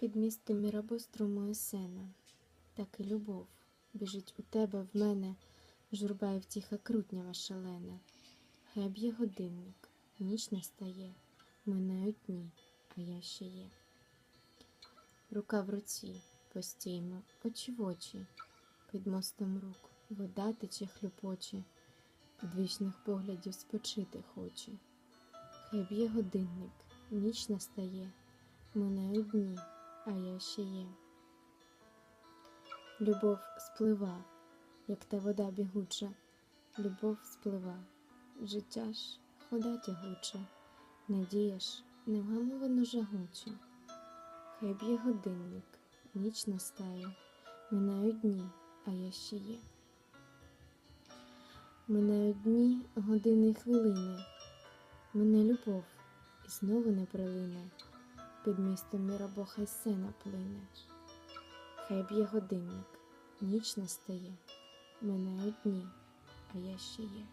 Під містом Мірабо струмує сена, так і любов біжить у тебе в мене, журба і втіха крутнява шалена. Хай б'є годинник, ніч настає, минають дні, а я ще є. Рука в руці, постійно, очі в очі, під мостом рук вода тече хлюпоче, від вічних поглядів спочити хоче. Хай б'є годинник, ніч настає, минають дні, а я ще є. Любов сплива, як та вода бігуча, любов сплива, життя ж хода тягуча, надія ж невгамовано жагуча. Хай б'є годинник, ніч настає, минають дні, а я ще є. Минають дні, години хвилини, мине любов і знову не прилине, під містом хай сина плине. Хай б'є годинник, ніч настає, минають дні, а я ще є.